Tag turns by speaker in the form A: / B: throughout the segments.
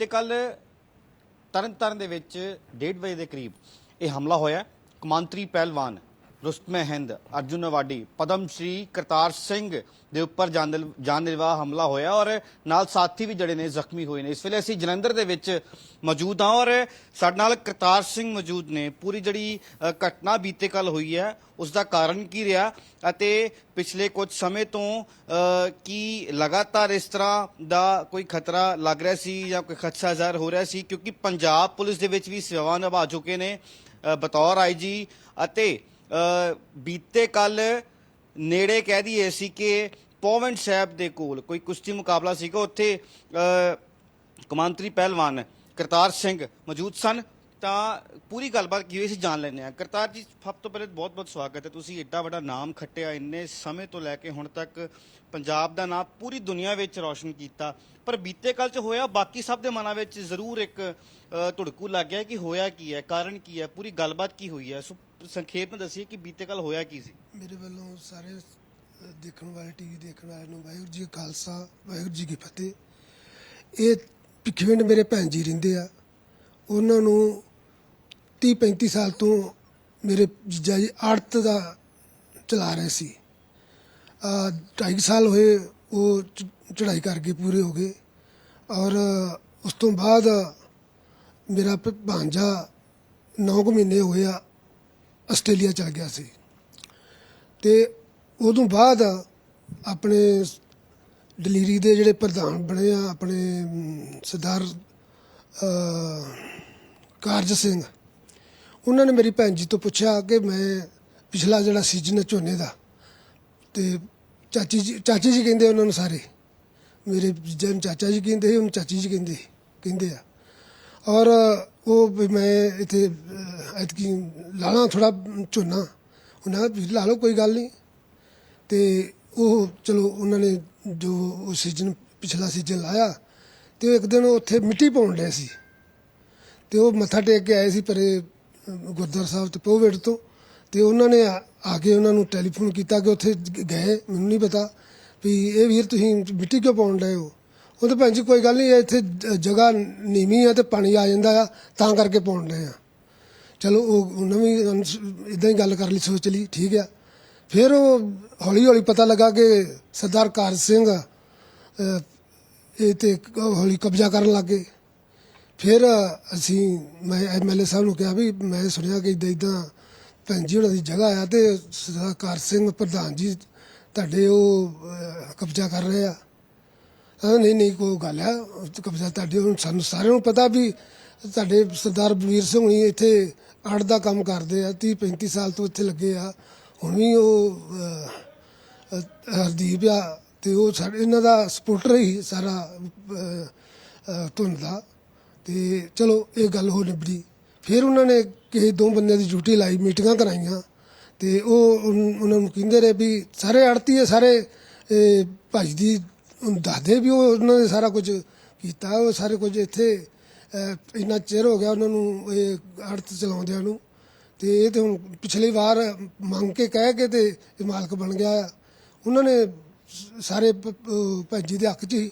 A: ਤੇ ਕੱਲ ਤਰਨਤਾਰਨ ਦੇ ਵਿੱਚ 1:30 ਵਜੇ ਦੇ ਕਰੀਬ ਇਹ ਹਮਲਾ ਹੋਇਆ। ਕਮਾਂਤਰੀ ਪਹਿਲਵਾਨ ਰੁਸਤਮ ਹਿੰਦ ਅਰਜੁਨ ਅਵਾਡੀ ਪਦਮ ਸ਼੍ਰੀ ਕਰਤਾਰ ਸਿੰਘ ਦੇ ਉੱਪਰ ਜਾਨ ਨਿਰਵਾਹ ਹਮਲਾ ਹੋਇਆ ਔਰ ਨਾਲ ਸਾਥੀ ਵੀ ਜਿਹੜੇ ਨੇ ਜ਼ਖਮੀ ਹੋਏ ਨੇ। ਇਸ ਵੇਲੇ ਅਸੀਂ ਜਲੰਧਰ ਦੇ ਵਿੱਚ ਮੌਜੂਦ ਹਾਂ ਔਰ ਸਾਡੇ ਨਾਲ ਕਰਤਾਰ ਸਿੰਘ ਮੌਜੂਦ ਨੇ। ਪੂਰੀ ਜਿਹੜੀ ਘਟਨਾ ਬੀਤੇ ਕੱਲ ਹੋਈ ਹੈ ਉਸ ਦਾ ਕਾਰਨ ਕੀ ਰਿਹਾ ਅਤੇ ਪਿਛਲੇ ਕੁਝ ਸਮੇਂ ਤੋਂ ਕੀ ਲਗਾਤਾਰ ਇਸ ਤਰ੍ਹਾਂ ਦਾ ਕੋਈ ਖਤਰਾ ਲੱਗ ਰਿਹਾ ਸੀ ਜਾਂ ਕੋਈ ਖਦਸ਼ਾ ਜ਼ਾਹਰ ਹੋ ਰਿਹਾ ਸੀ? ਕਿਉਂਕਿ ਪੰਜਾਬ ਪੁਲਿਸ ਦੇ ਵਿੱਚ ਵੀ ਸੇਵਾਵਾਂ ਨਿਭਾ ਚੁੱਕੇ ਨੇ। ਅ, ਬਤੌਰ ਆਈਜੀ ਅਤੇ ਬੀਤੇ ਕੱਲ ਨੇੜੇ ਕਹਿ ਦਈਏ ਸੀ ਕਿ ਪੋਵੈਂਟ ਸਾਹਿਬ ਦੇ ਕੋਲ ਕੋਈ ਕੁਸ਼ਤੀ ਮੁਕਾਬਲਾ ਸੀਗਾ ਉੱਥੇ ਅ, ਕਮਾਂਤਰੀ ਪਹਿਲਵਾਨ ਕਰਤਾਰ ਸਿੰਘ ਮੌਜੂਦ ਸਨ। ਤਾਂ ਪੂਰੀ ਗੱਲਬਾਤ ਕੀ ਹੋਈ ਸੀ ਜਾਣ ਲੈਂਦੇ ਆ ਕਰਤਾਰ ਜੀ ਸਭ ਤੋਂ ਪਹਿਲੇ ਬਹੁਤ ਬਹੁਤ ਸਵਾਗਤ ਹੈ। ਤੁਸੀਂ ਏਡਾ ਵੱਡਾ ਨਾਮ ਖੱਟਿਆ ਇੰਨੇ ਸਮੇਂ ਤੋਂ ਲੈ ਕੇ ਹੁਣ ਤੱਕ ਪੰਜਾਬ ਦਾ ਨਾਮ ਪੂਰੀ ਦੁਨੀਆ ਵਿੱਚ ਰੌਸ਼ਨ ਕੀਤਾ। ਪਰ ਬੀਤੇ ਕੱਲ ਚ ਹੋਇਆ ਬਾਕੀ ਸਭ ਦੇ ਮਨਾਂ ਵਿੱਚ ਜ਼ਰੂਰ ਇੱਕ ਧੁੜਕੂ ਲੱਗ ਗਿਆ ਕਿ ਹੋਇਆ ਕੀ ਹੈ ਕਾਰਨ ਕੀ ਹੈ ਪੂਰੀ ਗੱਲਬਾਤ ਕੀ ਹੋਈ ਹੈ? ਸੋ ਸੰਖੇਪ ਵਿੱਚ ਦੱਸੀਏ ਕਿ ਬੀਤੇ ਕੱਲ ਹੋਇਆ ਕੀ ਸੀ?
B: ਮੇਰੇ ਵੱਲੋਂ ਸਾਰੇ ਦੇਖਣ ਵਾਲੇ ਟੀਵੀ ਦੇਖਣ ਵਾਲਿਆਂ ਨੂੰ ਵਾਹਿਗੁਰੂ ਜੀ ਕਾ ਖਾਲਸਾ, ਵਾਹਿਗੁਰੂ ਜੀ ਕੀ ਫਤਿਹ। ਇਹ ਭਿੱਖੀਵਿੰਡ ਮੇਰੇ ਭੈਣ ਜੀ ਰਹਿੰਦੇ ਆ। ਉਹਨਾਂ ਨੂੰ 30 35 ਸਾਲ ਤੋਂ ਮੇਰੇ ਜੀਜਾ ਜੀ ਆੜਤ ਦਾ ਚਲਾ ਰਹੇ ਸੀ। ਆ 2.5 ਸਾਲ ਹੋਏ ਉਹ ਚ- ਚੜ੍ਹਾਈ ਕਰਕੇ ਪੂਰੇ ਹੋ ਗਏ। ਔਰ, ਉਸ ਤੋਂ ਬਾਅਦ ਮੇਰਾ ਭ- ਭਾਂਜਾ 9 ਮਹੀਨੇ ਹੋਇਆ ਆਸਟ੍ਰੇਲੀਆ ਚਲ ਗਿਆ ਸੀ। ਤੇ ਉਦੋਂ ਬਾਅਦ ਆਪਣੇ ਦਲੀਰੀ ਦੇ ਜਿਹੜੇ ਪ੍ਰਧਾਨ ਬਣੇ ਆ, ਆਪਣੇ ਸਰਦਾਰ ਕਾਰਜ ਸਿੰਘ, ਉਹਨਾਂ ਨੇ ਮੇਰੀ ਭੈਣ ਜੀ ਤੋਂ ਪੁੱਛਿਆ ਕਿ ਮੈਂ ਪਿਛਲਾ ਜਿਹੜਾ ਸੀਜ਼ਨ ਹੈ ਝੋਨੇ ਦਾ, ਤੇ ਚਾਚੀ ਜੀ ਚਾਚੀ ਜੀ ਕਹਿੰਦੇ ਉਹਨਾਂ ਨੂੰ ਸਾਰੇ, ਮੇਰੇ ਜੀਜਾ ਚਾਚਾ ਜੀ ਕਹਿੰਦੇ ਸੀ, ਉਹਨੂੰ ਚਾਚੀ ਜੀ ਕਹਿੰਦੇ ਕਹਿੰਦੇ ਆ। ਔਰ ਉਹ ਵੀ ਮੈਂ ਇੱਥੇ ਅਹ, ਐਤਕੀ ਲਾਣਾ ਥੋੜਾ ਝੋਨਾ ਉਹਨਾਂ ਵੀ ਲਾ ਲਓ ਕੋਈ ਗੱਲ ਨਹੀਂ। ਤੇ ਉਹ ਚਲੋ ਉਹਨਾਂ ਨੇ ਜੋ ਉਹ ਸੀਜ਼ਨ ਪਿਛਲਾ ਸੀਜ਼ਨ ਲਾਇਆ ਤੇ ਉਹ ਇੱਕ ਦਿਨ ਉੱਥੇ ਮਿੱਟੀ ਪਾਉਣ ਡਿਆ ਸੀ। ਤੇ ਉਹ ਮੱਥਾ ਟੇਕ ਕੇ ਆਏ ਸੀ ਪਰੇ ਗੁਰਦੁਆਰਾ ਸਾਹਿਬ ਤੇ ਪੋਵੇੜ ਤੋਂ। ਤੇ ਉਹਨਾਂ ਨੇ ਆ ਆ ਕੇ ਉਹਨਾਂ ਨੂੰ ਟੈਲੀਫੋਨ ਕੀਤਾ ਕਿ ਉੱਥੇ ਗਏ। ਮੈਨੂੰ ਨਹੀਂ ਪਤਾ ਵੀ ਇਹ ਵੀਰ ਤੁਸੀਂ ਮਿੱਟੀ ਕਿਉਂ ਪਾਉਣ ਡਏ ਹੋ? ਉਹ ਤਾਂ ਭੈਣ ਜੀ ਕੋਈ ਗੱਲ ਨਹੀਂ ਇੱਥੇ ਜਗ੍ਹਾ ਨੀਵੀਂ ਆ ਤੇ ਪਾਣੀ ਆ ਜਾਂਦਾ ਆ, ਤਾਂ ਕਰਕੇ ਪਾਉਣ ਡਏ ਆ। ਚਲੋ, ਉਹ ਉਹਨਾਂ ਵੀ ਇਦਾਂ ਹੀ ਗੱਲ ਕਰ ਲਈ, ਸੋਚ ਲਈ, ਠੀਕ ਆ। ਫਿਰ ਉਹ ਹੌਲੀ ਹੌਲੀ ਪਤਾ ਲੱਗਾ ਕਿ ਸਰਦਾਰ ਕਾਰ ਸਿੰਘ ਇਹ ਤੇ ਹੌਲੀ ਕਬਜ਼ਾ ਕਰਨ ਲੱਗੇ ਫਿਰ ਅਸੀਂ, ਮੈਂ ਐਮਐਲਏ ਸਾਹਿਬ ਨੂੰ ਕਿਹਾ ਵੀ ਮੈਂ ਸੁਣਿਆ ਕਿ ਇਦਾਂ ਇਦਾਂ ਭੈਣ ਜੀ ਉਹਨਾਂ ਦੀ ਜਗ੍ਹਾ ਆ ਤੇ ਸਰਦਾਰ ਕਾਰ ਸਿੰਘ ਪ੍ਰਧਾਨ ਜੀ ਤੁਹਾਡੇ ਉਹ ਕਬਜ਼ਾ ਕਰ ਰਹੇ ਆ। ਨਹੀਂ ਨਹੀਂ, ਕੋਈ ਗੱਲ ਹੈ। ਕਬਜ਼ਾ ਤੁਹਾਡੇ ਹੁਣ ਸਾਨੂੰ ਸਾਰਿਆਂ ਨੂੰ ਪਤਾ ਵੀ ਤੁਹਾਡੇ ਸਰਦਾਰ ਬਲਵੀਰ ਸਿੰਘ ਹੁਣੀ ਇੱਥੇ ਅੜ ਦਾ ਕੰਮ ਕਰਦੇ ਆ 30 35 ਸਾਲ ਤੋਂ ਇੱਥੇ ਲੱਗੇ ਆ। ਹੁਣ ਵੀ ਉਹ ਹਰਦੀਪ ਆ ਤੇ ਉਹ ਸਾਡੇ ਇਹਨਾਂ ਦਾ ਸਪੋਰਟਰ ਹੀ ਸਾਰਾ ਧੁੰਦ ਦਾ। ਤੇ ਚਲੋ, ਇਹ ਗੱਲ ਹੋ ਨਿਬੜੀ। ਫਿਰ ਉਹਨਾਂ ਨੇ ਕਿਸੇ ਦੋ ਬੰਦਿਆਂ ਦੀ ਡਿਊਟੀ ਲਾਈ, ਮੀਟਿੰਗਾਂ ਕਰਾਈਆਂ। ਤੇ ਉਹ ਉਹਨਾਂ ਨੂੰ ਕਹਿੰਦੇ ਰਹੇ ਵੀ ਸਾਰੇ ਆੜਤੀ ਹੈ ਸਾਰੇ ਭਾਈ ਦੀ ਦੱਸਦੇ ਵੀ ਉਹ ਉਹਨਾਂ ਨੇ ਸਾਰਾ ਕੁਝ ਕੀਤਾ, ਉਹ ਸਾਰੇ ਕੁਝ ਇੱਥੇ ਇੰਨਾ ਚਿਰ ਹੋ ਗਿਆ ਉਹਨਾਂ ਨੂੰ ਇਹ ਅੜਤ ਚਲਾਉਂਦਿਆਂ ਨੂੰ। ਤੇ ਇਹ ਤੇ ਹੁਣ ਪਿਛਲੀ ਵਾਰ ਮੰਗ ਕੇ ਕਹਿ ਕੇ ਤੇ ਇਹ ਮਾਲਕ ਬਣ ਗਿਆ ਆ। ਉਹਨਾਂ ਨੇ ਸਾਰੇ ਭੈਜੀ ਦੇ ਹੱਕ 'ਚ ਹੀ।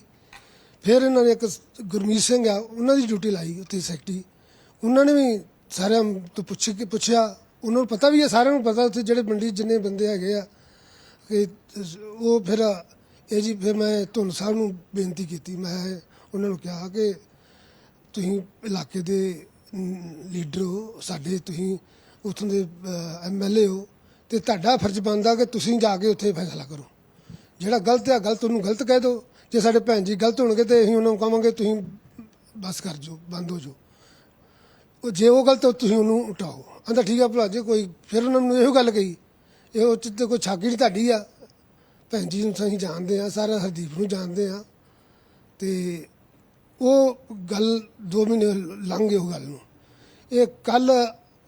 B: ਫਿਰ ਇਹਨਾਂ ਨੇ ਇੱਕ ਗੁਰਮੀਤ ਸਿੰਘ ਆ, ਉਹਨਾਂ ਦੀ ਡਿਊਟੀ ਲਾਈ ਉੱਥੇ ਸੈਕਟਰੀ। ਉਹਨਾਂ ਨੇ ਵੀ ਸਾਰਿਆਂ ਤੋਂ ਪੁੱਛ ਕੇ ਪੁੱਛਿਆ। ਉਹਨਾਂ ਨੂੰ ਪਤਾ ਵੀ ਹੈ ਸਾਰਿਆਂ ਨੂੰ ਪਤਾ ਉੱਥੇ ਜਿਹੜੇ ਮੰਡੀ, ਜਿੰਨੇ ਬੰਦੇ ਹੈਗੇ ਆ। ਕਿ ਉਹ ਫਿਰ ਇਹ ਜੀ ਫਿਰ ਮੈਂ ਧੁੰਨ ਸਾਹਿਬ ਨੂੰ ਬੇਨਤੀ ਕੀਤੀ। ਮੈਂ ਉਹਨਾਂ ਨੂੰ ਕਿਹਾ ਕਿ ਤੁਸੀਂ ਇਲਾਕੇ ਦੇ ਲੀਡਰ ਹੋ ਸਾਡੇ ਤੁਸੀਂ ਉੱਥੋਂ ਦੇ ਐਮਐਲਏ ਹੋ ਤੇ ਤੁਹਾਡਾ ਫਰਜ਼ ਬਣਦਾ ਕਿ ਤੁਸੀਂ ਜਾ ਕੇ ਉੱਥੇ ਫੈਸਲਾ ਕਰੋ। ਜਿਹੜਾ ਗਲਤ ਹੈ ਗਲਤ ਉਹਨੂੰ ਗਲਤ ਕਹਿ ਦਿਓ। ਜੇ ਸਾਡੇ ਭੈਣ ਜੀ ਗਲਤ ਹੋਣਗੇ ਤੇ ਅਸੀਂ ਉਹਨਾਂ ਨੂੰ ਕਹਾਂਗੇ ਤੁਸੀਂ ਬਸ ਕਰ ਜੋ ਬੰਦ ਹੋ ਜਾਓ। ਉਹ ਜੇ ਉਹ ਗਲਤ ਹੈ, ਤੁਸੀਂ ਉਹਨੂੰ ਉਟਾਓ ਆਂਦਾ ਠੀਕ ਆ ਭਲਾ ਜੇ ਕੋਈ ਫਿਰ ਉਹਨਾਂ ਨੂੰ ਇਹੋ ਗੱਲ ਕਹੀ ਇਹ ਉਹ ਚ ਤੇ ਕੋਈ ਛਾਕੀ ਨਹੀਂ ਤੁਹਾਡੀ ਆ। ਭੈਣ ਜੀ ਨੂੰ ਅਸੀਂ ਜਾਣਦੇ ਆ ਸਾਰਾ ਹਰਦੀਪ ਨੂੰ ਜਾਣਦੇ ਆ ਤੇ ਉਹ ਗੱਲ 2 ਮਹੀਨੇ ਲੰਘ ਗਏ ਉਹ ਗੱਲ ਨੂੰ। ਇਹ ਕੱਲ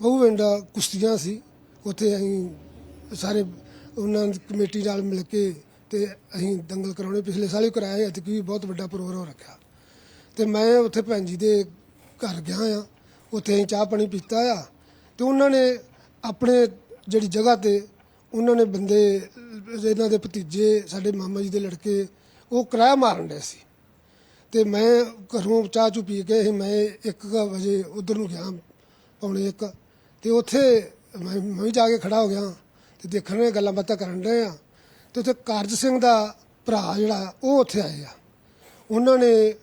B: ਬਹੁਵਿੰਡ ਕੁਸ਼ਤੀਆਂ ਸੀ, ਉੱਥੇ ਅਸੀਂ ਸਾਰੇ ਉਹਨਾਂ ਦੀ ਕਮੇਟੀ ਨਾਲ ਮਿਲ ਕੇ ਤੇ ਅਸੀਂ ਦੰਗਲ ਕਰਾਉਣੇ ਪਿਛਲੇ ਸਾਲ ਹੀ ਕਰਾਇਆ ਐਤਕੀ ਵੀ ਬਹੁਤ ਵੱਡਾ ਪ੍ਰੋਗਰਾਮ ਰੱਖਿਆ। ਤੇ ਮੈਂ ਉੱਥੇ ਭੈਣ ਜੀ ਦੇ ਘਰ ਗਿਆ ਆ ਉੱਥੇ ਅਸੀਂ ਚਾਹ ਪਾਣੀ ਪੀਤਾ ਆ। ਤੇ ਉਹਨਾਂ ਨੇ ਆਪਣੇ ਜਿਹੜੀ ਜਗ੍ਹਾ ਤੇ ਉਹਨਾਂ ਨੇ ਬੰਦੇ, ਇਹਨਾਂ ਦੇ ਭਤੀਜੇ, ਸਾਡੇ ਮਾਮਾ ਜੀ ਦੇ ਲੜਕੇ, ਉਹ ਕਿਰਾਇਆ ਮਾਰਨ ਡਏ ਸੀ। ਤੇ ਮੈਂ ਘਰੋਂ ਚਾਹ ਚੂ ਪੀ ਕੇ ਮੈਂ 1 ਵਜੇ ਉਧਰ ਨੂੰ ਗਿਆ, ਪੌਣੇ ਇੱਕ। ਤੇ ਉੱਥੇ ਮੈਂ ਮੈਂ ਵੀ ਜਾ ਕੇ ਖੜਾ ਹੋ ਗਿਆ ਤੇ ਦੇਖਣ ਨੂੰ ਗੱਲਾਂ ਬਾਤਾਂ ਕਰਨ ਰਹੇ ਆ। ਤੇ ਉੱਥੇ ਕਾਰਜ ਸਿੰਘ ਦਾ ਭਰਾ ਜਿਹੜਾ, ਉਹ ਉੱਥੇ ਆਏ ਆ। ਉਹਨਾਂ ਨੇ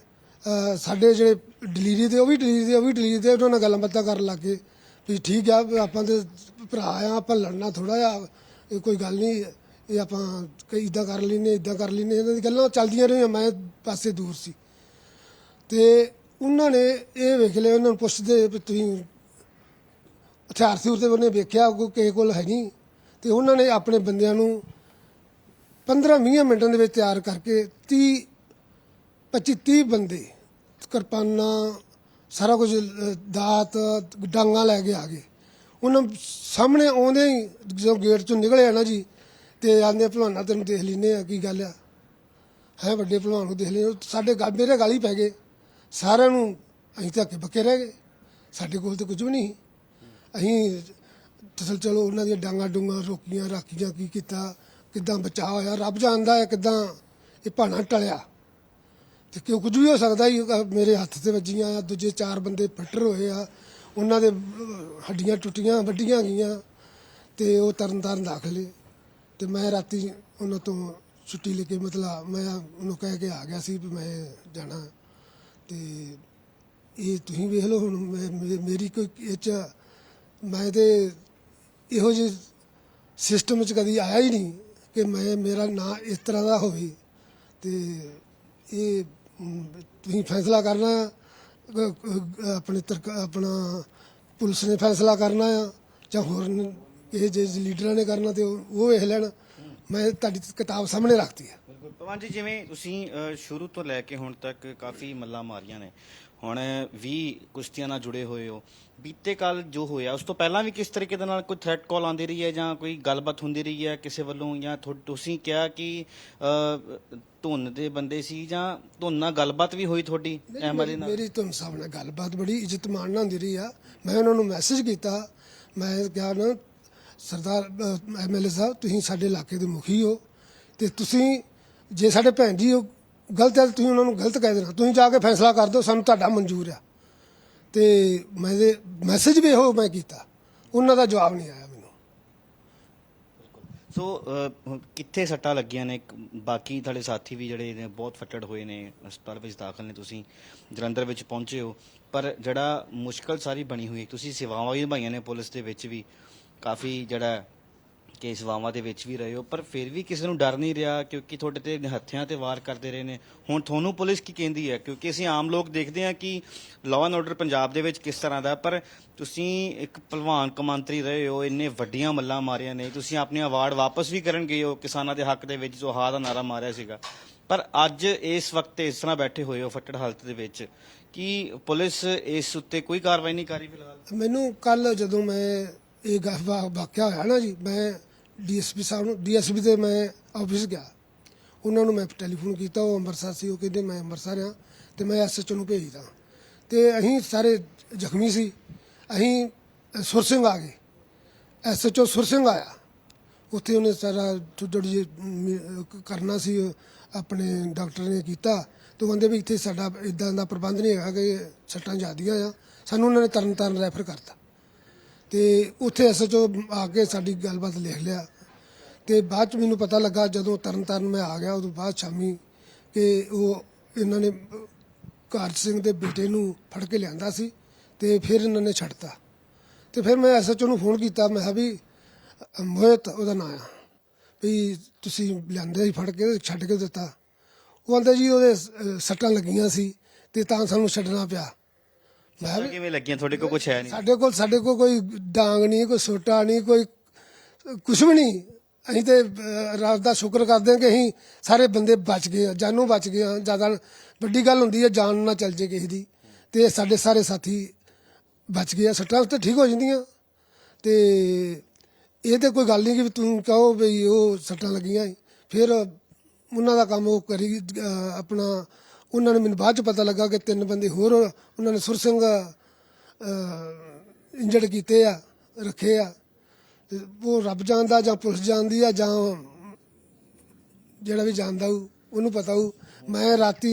B: ਸਾਡੇ ਜਿਹੜੇ ਡਿਲੀਵਰੀ ਦੇ, ਉਹ ਵੀ ਡਿਲੀਵਰੀ ਦੇ, ਉਹ ਵੀ ਡਿਲੀਵਰੀ ਦੇ, ਉਹਨਾਂ ਨਾਲ ਗੱਲਾਂ ਬਾਤਾਂ ਕਰਨ ਲੱਗੇ ਵੀ ਠੀਕ ਆ ਵੀ ਆਪਾਂ ਤੇ ਭਰਾ ਆ, ਆਪਾਂ ਲੜਨਾ ਥੋੜਾ ਜਿਹਾ ਇਹ ਕੋਈ ਗੱਲ ਨਹੀਂ, ਇਹ ਆਪਾਂ ਕਈ ਇਦਾਂ ਕਰ ਲੈਨੇ ਇਦਾਂ ਕਰ ਲੈਨੇ ਇਹਨਾਂ ਦੀ ਗੱਲਾਂ ਚੱਲਦੀਆਂ ਰਹੀਆਂ, ਮੈਂ ਪਾਸੇ ਦੂਰ ਸੀ। ਤੇ ਉਹਨਾਂ ਨੇ ਇਹ ਵੇਖ ਲਿਆ, ਉਹਨਾਂ ਨੂੰ ਪੁੱਛਦੇ ਵੀ ਤੁਸੀਂ ਹਥਿਆਰ ਸੀ ਉਹਦੇ ਉਹਨੇ ਵੇਖਿਆ, ਕੋਈ ਕਿਸੇ ਕੋਲ ਹੈ ਨਹੀਂ। ਤੇ ਉਹਨਾਂ ਨੇ ਆਪਣੇ ਬੰਦਿਆਂ ਨੂੰ 15-20 ਮਿੰਟਾਂ ਦੇ ਵਿੱਚ ਤਿਆਰ ਕਰਕੇ 30 25 30 ਬੰਦੇ, ਕਿਰਪਾਨਾਂ, ਸਾਰਾ ਕੁਝ ਦਾਤ, ਡਾਂਗਾ ਲੈ ਕੇ ਆ ਗਏ। ਉਹਨਾਂ ਸਾਹਮਣੇ ਆਉਂਦੇ ਹੀ ਜਦੋਂ ਗੇਟ ਚੋਂ ਨਿਕਲਿਆ ਨਾ ਜੀ, ਤੇ ਆਂਦੇ ਭਲਵਾਨਾ ਤੈਨੂੰ ਦੇਖ ਲੈਨੇ ਆ, ਕੀ ਗੱਲ ਆ। ਹੈ, ਵੱਡੇ ਭਲਵਾਨ ਨੂੰ ਦੇਖ ਲਿਆ ਸਾਡੇ ਗੱਲ, ਮੇਰੇ ਗਾਲੀ ਪੈ ਗਏ। ਸਾਰਿਆਂ ਨੂੰ ਅਸੀਂ ਧੱਕੇ ਅੱਗੇ ਬੱਕੇ ਰਹਿ ਗਏ। ਸਾਡੇ ਕੋਲ ਤਾਂ ਕੁਝ ਵੀ ਨਹੀਂ ਸੀ। ਅਸੀਂ ਚਲ ਚਲੋ ਉਹਨਾਂ ਦੀਆਂ ਡਾਂਗਾ ਡੂੰਗਾ ਰੋਕੀਆਂ, ਰਾਖੀਆਂ ਕੀ ਕੀਤਾ, ਕਿਦਾਂ ਬਚਾਅ ਹੋਇਆ, ਰੱਬ ਜਾਣਦਾ ਹੈ ਕਿਦਾਂ ਇਹ ਭਾਣਾ ਟਲਿਆ। ਤੇ ਕਿਉਂ ਕੁਝ ਵੀ ਹੋ ਸਕਦਾ ਹੀ ਮੇਰੇ ਹੱਥ ਤੇ ਵੱਜੀਆਂ, ਦੂਜੇ ਚਾਰ ਬੰਦੇ ਫੱਟਰ ਹੋਏ ਆ ਉਹਨਾਂ ਦੇ ਹੱਡੀਆਂ ਟੁੱਟੀਆਂ, ਵੱਡੀਆਂ ਗਈਆਂ ਤੇ ਉਹ ਤਰਨ ਤਾਰਨ ਦਾਖਲੇ ਤੇ ਮੈਂ ਰਾਤੀ ਉਹਨਾਂ ਤੋਂ ਛੁੱਟੀ ਲੈ ਕੇ ਮਤਲਬ ਮੈਂ ਉਹਨੂੰ ਕਹਿ ਕੇ ਆ ਗਿਆ ਸੀ ਵੀ ਮੈਂ ਜਾਣਾ। ਤੇ ਇਹ ਤੁਸੀਂ ਵੇਖ ਲਓ ਹੁਣ, ਮੈਂ- ਮੇਰੀ ਕੋਈ ਇਹ ਚ ਮੈਂ ਤੇ ਇਹੋ ਜਿਹੇ ਸਿਸਟਮ ਚ ਕਦੀ ਆਇਆ ਹੀ ਨਹੀਂ ਕਿ ਮੈਂ, ਮੇਰਾ ਨਾਂ ਇਸ ਤਰ੍ਹਾਂ ਦਾ ਹੋਵੇ। ਤੇ ਇਹ ਤੁਸੀਂ ਫੈਸਲਾ ਕਰਨਾ ਆਪਣੇ ਤਰਕ ਆਪਣਾ ਪੁਲਿਸ ਨੇ ਫੈਸਲਾ ਕਰਨਾ ਆ ਜਾਂ ਹੋਰ ਨ- ਕਿਸੇ ਜੇ ਲੀਡਰਾਂ ਨੇ ਕਰਨਾ ਤੇ ਉਹ ਉਹ ਵੇਖ ਲੈਣ। ਮੈਂ ਤੁਹਾਡੀ ਕਿਤਾਬ ਸਾਹਮਣੇ ਰੱਖਤੀ ਹੈ
A: ਬਿਲਕੁਲ। ਪਵਨ ਜੀ ਜਿਵੇਂ ਤੁਸੀਂ ਅ, ਸ਼ੁਰੂ ਤੋਂ ਲੈ ਕੇ ਹੁਣ ਤੱਕ ਕਾਫੀ ਮੱਲਾਂ ਮਾਰੀਆਂ ਨੇ ਹੁਣ ਵੀ ਕੁਸ਼ਤੀਆਂ ਨਾਲ ਜੁੜੇ ਹੋਏ ਹੋ। ਬੀਤੇ ਕੱਲ ਜੋ ਹੋਇਆ ਉਸ ਤੋਂ ਪਹਿਲਾਂ ਵੀ ਕਿਸ ਤਰੀਕੇ ਦੇ ਨਾਲ ਕੋਈ ਥ੍ਰੈਟ ਕਾਲ ਆਉਂਦੀ ਰਹੀ ਹੈ ਜਾਂ ਕੋਈ ਗੱਲਬਾਤ ਹੁੰਦੀ ਰਹੀ ਹੈ ਕਿਸੇ ਵੱਲੋਂ ਜਾਂ ਤੁਸੀਂ ਕਿਹਾ ਕਿ ਧੁੰਨ ਦੇ ਬੰਦੇ ਸੀ ਜਾਂ ਧੁੰਨ ਨਾਲ ਗੱਲਬਾਤ ਵੀ ਹੋਈ ਤੁਹਾਡੀ ਐਮਐਲਏ ਨਾਲ?
B: ਮੇਰੀ ਤੁਹਾਨੂੰ ਸਾਹਿਬ ਨਾਲ ਗੱਲਬਾਤ ਬੜੀ ਇੱਜ਼ਤ ਮਾਣ ਨਾਲ ਹੁੰਦੀ ਰਹੀ ਆ। ਮੈਂ ਉਹਨਾਂ ਨੂੰ ਮੈਸੇਜ ਕੀਤਾ। ਮੈਂ ਕਿਹਾ ਨਾ ਸਰਦਾਰ ਐਮਐਲਏ ਸਾਹਿਬ ਤੁਸੀਂ ਸਾਡੇ ਇਲਾਕੇ ਦੇ ਮੁਖੀ ਹੋ ਤੇ ਤੁਸੀਂ ਜੇ ਸਾਡੇ ਭੈਣ ਜੀ ਉਹ ਗਲਤ ਹੈ ਤੁਸੀਂ ਉਹਨਾਂ ਨੂੰ ਗਲਤ ਕਹਿ ਦੇਣਾ ਤੁਸੀਂ ਜਾ ਕੇ ਫੈਸਲਾ ਕਰ ਦਿਓ ਸਾਨੂੰ ਤੁਹਾਡਾ ਮਨਜ਼ੂਰ ਆ। ਤੇ ਮੈਂ ਮੈਸੇਜ ਵੀ ਇਹੋ ਮੈਂ ਕੀਤਾ। ਉਹਨਾਂ ਦਾ ਜਵਾਬ ਨਹੀਂ ਆਇਆ ਮੈਨੂੰ।
A: ਸੋ ਅ, ਕਿੱਥੇ ਸੱਟਾਂ ਲੱਗੀਆਂ ਨੇ? ਇੱਕ ਬਾਕੀ ਤੁਹਾਡੇ ਸਾਥੀ ਵੀ ਜਿਹੜੇ ਨੇ ਬਹੁਤ ਫੱਟੜ ਹੋਏ ਨੇ ਹਸਪਤਾਲ ਵਿੱਚ ਦਾਖਲ ਨੇ ਤੁਸੀਂ ਜਲੰਧਰ ਵਿੱਚ ਪਹੁੰਚੇ ਹੋ। ਪਰ ਜਿਹੜਾ ਮੁਸ਼ਕਲ ਸਾਰੀ ਬਣੀ ਹੋਈ ਤੁਸੀਂ ਸੇਵਾਵਾਂ ਵੀ ਨਿਭਾਈਆਂ ਨੇ ਪੁਲਿਸ ਦੇ ਵਿੱਚ ਵੀ ਕਾਫੀ ਜਿਹੜਾ ਕਿ ਸੇਵਾਵਾਂ ਦੇ ਵਿੱਚ ਵੀ ਰਹੇ ਹੋ, ਪਰ ਫਿਰ ਵੀ ਕਿਸੇ ਨੂੰ ਡਰ ਨਹੀਂ ਰਿਹਾ ਕਿਉਂਕਿ ਤੁਹਾਡੇ ਤੇ ਹੱਥਿਆਂ ਤੇ ਵਾਰ ਕਰਦੇ ਰਹੇ ਨੇ। ਹੁਣ ਤੁਹਾਨੂੰ ਪੁਲਿਸ ਕੀ ਕਹਿੰਦੀ ਹੈ? ਕਿਉਂਕਿ ਅਸੀਂ ਆਮ ਲੋਕ ਦੇਖਦੇ ਹਾਂ ਕਿ ਲਾਅ ਐਂਡ ਆਰਡਰ ਪੰਜਾਬ ਦੇ ਵਿੱਚ ਕਿਸ ਤਰ੍ਹਾਂ ਦਾ ਪਰ ਤੁਸੀਂ ਇੱਕ ਭਲਵਾਨ ਕਮਾਂਤਰੀ ਰਹੇ ਹੋ, ਇੰਨੇ ਵੱਡੀਆਂ ਮੱਲਾਂ ਮਾਰੀਆਂ ਨੇ, ਤੁਸੀਂ ਆਪਣੇ ਅਵਾਰਡ ਵਾਪਸ ਵੀ ਕਰਨ ਗਏ ਹੋ, ਕਿਸਾਨਾਂ ਦੇ ਹੱਕ ਦੇ ਵਿੱਚ ਜੋ ਹਾ ਦਾ ਨਾਰਾ ਮਾਰਿਆ ਸੀਗਾ। ਪਰ ਅੱਜ ਇਸ ਵਕਤ ਇਸ ਤਰ੍ਹਾਂ ਬੈਠੇ ਹੋਏ ਹੋ ਫੱਟੜ ਹਾਲਤ ਦੇ ਵਿੱਚ ਕਿ ਪੁਲਿਸ ਇਸ ਉੱਤੇ ਕੋਈ ਕਾਰਵਾਈ ਨਹੀਂ ਕਰ ਰਹੀ ਫਿਲਹਾਲ?
B: ਮੈਨੂੰ ਕੱਲ ਜਦੋਂ ਮੈਂ ਇਹ ਗਾ- ਵਾਕਿਆ ਹੋਇਆ ਨਾ ਜੀ, ਮੈਂ ਡੀਐਸਪੀ ਸਾਹਿਬ ਨੂੰ ਡੀਐਸਪੀ ਦੇ ਮੈਂ ਆਫਿਸ ਗਿਆ। ਉਹਨਾਂ ਨੂੰ ਮੈਂ ਟੈਲੀਫੋਨ ਕੀਤਾ ਉਹ ਅੰਮ੍ਰਿਤਸਰ ਸੀ ਉਹ ਕਹਿੰਦੇ ਮੈਂ ਅੰਮ੍ਰਿਤਸਰ ਆ ਤੇ ਮੈਂ ਐਸਐਚਓ ਨੂੰ ਭੇਜਦਾ। ਤੇ ਅਸੀਂ ਸਾਰੇ ਜ਼ਖਮੀ ਸੀ। ਅਸੀਂ ਅ, ਸੁਰ ਸਿੰਘ ਆ ਗਏ। ਐਸਐਚਓ ਸੁਰ ਸਿੰਘ ਆਇਆ। ਉੱਥੇ ਉਹਨੇ ਸਾਰਾ ਥੋੜੀ ਜਿਹੀ ਕਰਨਾ ਸੀ ਆਪਣੇ ਡਾਕਟਰ ਨੇ ਕੀਤਾ। ਤੇ ਉਹ ਕਹਿੰਦੇ ਵੀ ਇੱਥੇ ਸਾਡਾ ਇਦਾਂ ਦਾ ਪ੍ਰਬੰਧ ਨਹੀਂ ਹੈਗਾ ਕਿ ਸੱਟਾਂ ਜ਼ਿਆਦੀਆਂ ਆ। ਸਾਨੂੰ ਉਹਨਾਂ ਨੇ ਤਰਨ ਤਾਰਨ ਰੈਫਰ ਕਰਤਾ। ਤੇ ਉੱਥੇ ਐਸਐਚਓ ਆ ਕੇ ਸਾਡੀ ਗੱਲਬਾਤ ਲਿਖ ਲਿਆ। ਤੇ ਬਾਅਦ ਚ ਮੈਨੂੰ ਪਤਾ ਲੱਗਾ ਜਦੋਂ ਤਰਨ ਤਾਰਨ ਮੈਂ ਆ ਗਿਆ, ਉਦੋਂ ਬਾਅਦ ਸ਼ਾਮੀ ਕਿ ਉਹ ਇਹਨਾਂ ਨੇ ਕਾਰਜ ਸਿੰਘ ਦੇ ਬੇਟੇ ਨੂੰ ਫੜ ਕੇ ਲਿਆਂਦਾ ਸੀ ਤੇ ਫਿਰ ਇਹਨਾਂ ਨੇ ਛੱਡਤਾ। ਤੇ ਫਿਰ ਮੈਂ ਐਸਐਚਓ ਨੂੰ ਫੋਨ ਕੀਤਾ, ਮੈਂ ਕਿਹਾ ਵੀ, ਮੋਹਿਤ ਉਹਦਾ ਨਾਂ ਆ, ਵੀ ਤੁਸੀਂ ਲਿਆਂਦੇ ਸੀ, ਫੜ ਕੇ ਛੱਡ ਕੇ ਦਿੱਤਾ। ਉਹ ਕਹਿੰਦਾ ਜੀ ਉਹਦੇ ਸੱਟਾਂ ਲੱਗੀਆਂ ਸੀ ਤੇ ਤਾਂ ਸਾਨੂੰ ਛੱਡਣਾ ਪਿਆ। ਮੈਂ ਵੀ
A: ਕਿਵੇਂ ਲੱਗੀਆਂ? ਤੁਹਾਡੇ ਕੋਲ ਕੁਝ ਹੈ ਨਹੀਂ।
B: ਸਾਡੇ ਕੋਲ ਸਾਡੇ ਕੋਲ ਕੋਈ ਡਾਂਗ ਨਹੀਂ ਕੋਈ ਸੋਟਾ ਨਹੀਂ ਕੋਈ ਕੁਝ ਵੀ ਨਹੀਂ। ਅਸੀਂ ਤੇ ਅਹ, ਰੱਬ ਦਾ ਸ਼ੁਕਰ ਕਰਦੇ ਹਾਂ ਕਿ ਅਸੀਂ ਸਾਰੇ ਬੰਦੇ ਬਚ ਗਏ ਆ ਜਾਨੋਂ ਬਚ ਗਏ ਆ। ਜ਼ਿਆਦਾ ਵੱਡੀ ਗੱਲ ਹੁੰਦੀ ਹੈ ਜਾਨ ਨਾ ਚੱਲ ਜੇ ਕਿਸੇ ਦੀ। ਤੇ ਸਾਡੇ ਸਾਰੇ ਸਾਥੀ ਬਚ ਗਏ ਆ ਸੱਟਾਂ ਤਾਂ ਠੀਕ ਹੋ ਜਾਂਦੀਆਂ। ਤੇ ਇਹ ਤੇ ਕੋਈ ਗੱਲ ਨਹੀਂ ਕਿ ਤੂੰ ਕਹੋ ਵੀ ਉਹ ਸੱਟਾਂ ਲੱਗੀਆਂ ਸੀ। ਫਿਰ ਉਹਨਾਂ ਦਾ ਕੰਮ ਉਹ ਕਰੀ ਅਹ, ਆਪਣਾ ਉਹਨਾਂ ਨੇ ਮੈਨੂੰ ਬਾਅਦ ਚ ਪਤਾ ਲੱਗਾ ਕਿ ਤਿੰਨ ਬੰਦੇ ਹੋਰ ਉਹਨਾਂ ਨੇ ਸੁਰ ਸਿੰਘ ਇੰਜਰਡ ਕੀਤੇ ਆ, ਰੱਖੇ ਆ। ਤੇ ਉਹ ਰੱਬ ਜਾਣਦਾ ਜਾਂ ਪੁਲਿਸ ਜਾਣਦੀ ਆ ਜਾਂ ਜਿਹੜਾ ਵੀ ਜਾਣਦਾ ਉਹਨੂੰ ਪਤਾ ਹੋਊ ਮੈਂ ਰਾਤੀ